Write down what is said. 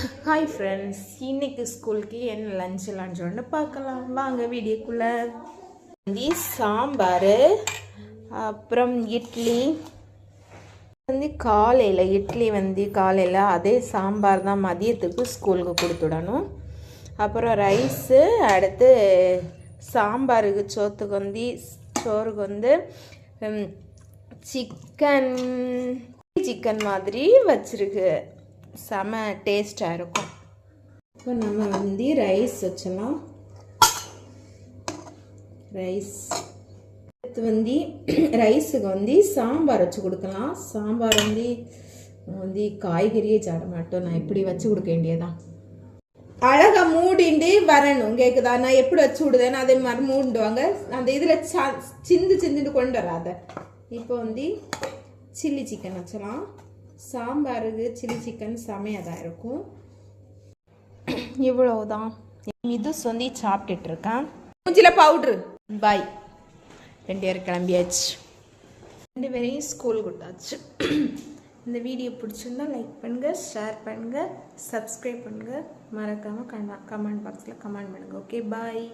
Hi friends இன்னைக்கு ஸ்கூலுக்கு என்ன லஞ்ச் லஞ்சோன்னு பார்க்கலாம். வாங்க வீடியோக்குள்ளே. வந்து சாம்பார் அப்புறம் இட்லி. வந்து காலையில் இட்லி வந்து காலையில் அதே சாம்பார் தான் மதியத்துக்கு ஸ்கூலுக்கு கொடுத்துடணும். அப்புறம் ரைஸு அடுத்து சாம்பாருக்கு சோத்துக்கு வந்து சோறுக்கு வந்து சிக்கன் சிக்கன் மாதிரி வச்சிருக்கு. செம டேஸ்டாக இருக்கும். இப்போ நம்ம வந்து ரைஸ் வச்சலாம். ரைஸ். அடுத்து வந்து ரைஸுக்கு வந்து சாம்பார் வச்சு கொடுக்கலாம். சாம்பார் வந்து வந்து காய்கறியே சாட மாட்டோம். நான் இப்படி வச்சு கொடுக்க வேண்டியதான் அழகாக மூடிண்டு வரணும். கேட்குதா நான் எப்படி வச்சு விடுதேன்னு அதே மாதிரி மூண்டுவாங்க அந்த இதில் சிந்து சிந்துட்டு கொண்டு வராத. இப்போ வந்து சில்லி சிக்கன் வச்சலாம். சாம்பாருக்கு சில்லி சிக்கன் செமையாக தான் இருக்கும். இவ்வளவுதான். இது சொல்லி சாப்பிட்டுட்டு இருக்கேன் மூஞ்சில பவுட்ரு பாய் ரெண்டு பேரும் கிளம்பியாச்சு. ரெண்டு பேரையும் ஸ்கூல் விட்டாச்சு இந்த வீடியோ பிடிச்சிருந்தா லைக் பண்ணுங்கள் ஷேர் பண்ணுங்கள் சப்ஸ்கிரைப் பண்ணுங்கள் மறக்காமல் கமெண்ட் பாக்ஸில் கமெண்ட் பண்ணுங்கள் ஓகே பாய்